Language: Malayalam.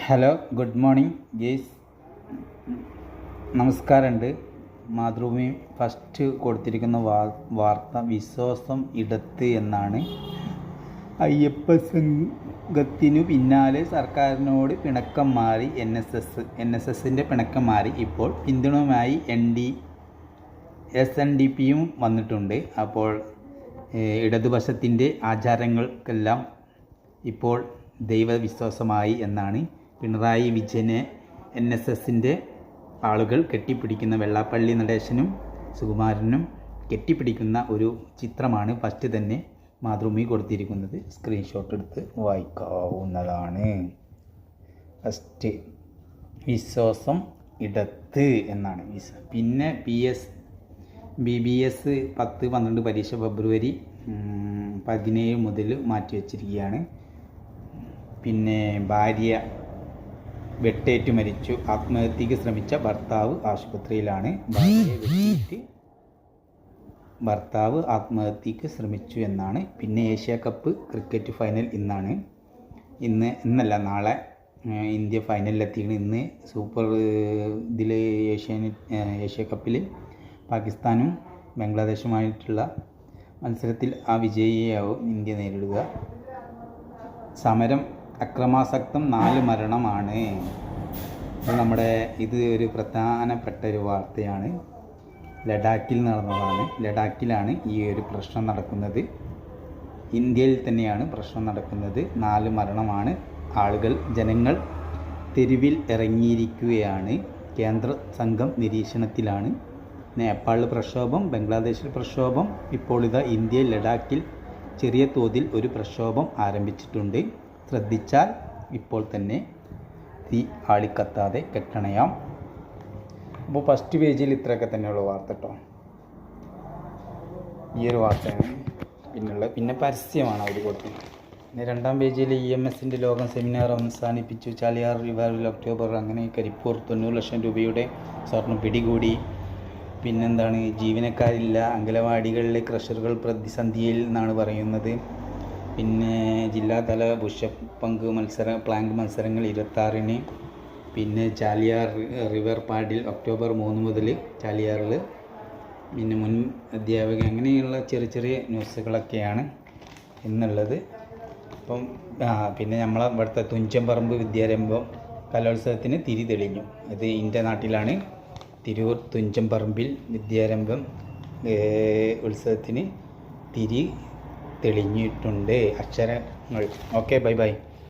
ഹലോ ഗുഡ് മോർണിംഗ് ഗേസ് നമസ്കാരമുണ്ട്. മാതൃഭൂമി ഫസ്റ്റ് കൊടുത്തിരിക്കുന്ന വാർത്ത വിശ്വാസം ഇടത്ത് എന്നാണ്. അയ്യപ്പ സംഘത്തിനു പിന്നാലെ സർക്കാരിനോട് പിണക്കം മാറി N S S N S എസിന്റെ പിണക്കം മാറി ഇപ്പോൾ പിന്തുണയുമായി N D S N D പിയും വന്നിട്ടുണ്ട്. അപ്പോൾ ഇടതുപക്ഷത്തിന്റെ ആചാരങ്ങൾക്കെല്ലാം ഇപ്പോൾ ദൈവവിശ്വാസമായി എന്നാണ്. പിണറായി വിജയനെ എൻ എസ് എസിന്റെ ആളുകൾ കെട്ടിപ്പിടിക്കുന്ന വെള്ളാപ്പള്ളി നടേശനും സുകുമാരനും കെട്ടിപ്പിടിക്കുന്ന ഒരു ചിത്രമാണ് ഫസ്റ്റ് തന്നെ മാതൃഭൂമി കൊടുത്തിരിക്കുന്നത്. സ്ക്രീൻഷോട്ട് എടുത്ത് വായിക്കാവുന്നതാണ്. ഫസ്റ്റ് വിശ്വാസം ഇടത്ത് എന്നാണ്. പിന്നെ P S B B S പത്ത് പന്ത്രണ്ട് പരീക്ഷ ഫെബ്രുവരി പതിനേഴ് മുതൽ മാറ്റിവെച്ചിരിക്കുകയാണ്. പിന്നെ ഭാര്യ വെട്ടേറ്റ് മരിച്ചു. ആത്മഹത്യക്ക് ശ്രമിച്ച ഭർത്താവ് ആശുപത്രിയിലാണ്. ഭർത്താവ് ആത്മഹത്യക്ക് ശ്രമിച്ചു എന്നാണ്. പിന്നെ ഏഷ്യ കപ്പ് ക്രിക്കറ്റ് ഫൈനൽ ഇന്നാണ്. ഇന്ന് ഇന്നല്ല നാളെ ഇന്ത്യ ഫൈനലിലെത്തിയാണ് ഇന്ന് സൂപ്പർ ഇതിൽ ഏഷ്യൻ ഏഷ്യ കപ്പിൽ പാകിസ്ഥാനും ബംഗ്ലാദേശുമായിട്ടുള്ള മത്സരത്തിൽ ആ വിജയിയാവും ഇന്ത്യ നേരിടുക. സമരം അക്രമാസക്തം നാല് മരണമാണ്. നമ്മുടെ ഇത് ഒരു പ്രധാനപ്പെട്ട ഒരു വാർത്തയാണ്. ലഡാക്കിൽ നടന്നതാണ്. ലഡാക്കിലാണ് ഈ ഒരു പ്രശ്നം നടക്കുന്നത്. ഇന്ത്യയിൽ തന്നെയാണ് പ്രശ്നം നടക്കുന്നത്. നാല് മരണമാണ്. ആളുകൾ ജനങ്ങൾ തെരുവിൽ ഇറങ്ങിയിരിക്കുകയാണ്. കേന്ദ്ര സംഘം നിരീക്ഷണത്തിലാണ്. നേപ്പാളിൽ പ്രക്ഷോഭം ബംഗ്ലാദേശിൽ പ്രക്ഷോഭം. ഇപ്പോൾ ഇതാ ഇന്ത്യയിൽ ലഡാക്കിൽ ചെറിയ തോതിൽ ഒരു പ്രക്ഷോഭം ആരംഭിച്ചിട്ടുണ്ട്. ശ്രദ്ധിച്ചാൽ ഇപ്പോൾ തന്നെ തീ ആളിക്കത്താതെ കെട്ടണയാം. അപ്പോൾ ഫസ്റ്റ് പേജിൽ ഇത്രയൊക്കെ തന്നെയുള്ള വാർത്ത കേട്ടോ ഈ ഒരു വാർത്തയാണ് പിന്നുള്ള പിന്നെ പരസ്യമാണ് അവർ കൊടുത്തത്. പിന്നെ രണ്ടാം പേജിൽ ഇ എം എസിന്റെ ലോകം സെമിനാർ അവസാനിപ്പിച്ചു. ചാലിയാർ റിവറിൽ ഒക്ടോബർ അങ്ങനെ കരിപ്പൂർ തൊണ്ണൂറ് ലക്ഷം രൂപയുടെ സ്വർണം പിടികൂടി. പിന്നെന്താണ്? ജീവനക്കാരില്ല അംഗനവാടികളിലെ ക്രഷറുകൾ പ്രതിസന്ധിയിൽ എന്നാണ് പറയുന്നത്. പിന്നെ ജില്ലാതല ബുഷപ്പ് പങ്ക് മത്സര പ്ലാങ്ക് മത്സരങ്ങൾ ഇരുപത്താറിന്. പിന്നെ ചാലിയാർ റിവർ പാഡിൽ ഒക്ടോബർ മൂന്ന് മുതൽ ചാലിയാറിൽ. പിന്നെ മുൻ അധ്യാപക അങ്ങനെയുള്ള ചെറിയ ചെറിയ ന്യൂസുകളൊക്കെയാണ് ഇന്നുള്ളത്. അപ്പം പിന്നെ നമ്മളെ ഇവിടുത്തെ തുഞ്ചൻപറമ്പ് വിദ്യാരംഭം കലോത്സവത്തിന് തിരി തെളിഞ്ഞു. അത് എന്റെ നാട്ടിലാണ്. തിരൂർ തുഞ്ചൻപറമ്പിൽ വിദ്യാരംഭം ഉത്സവത്തിന് തിരി തെളിഞ്ഞിട്ടുണ്ട് അക്ഷരങ്ങൾ. Okay bye bye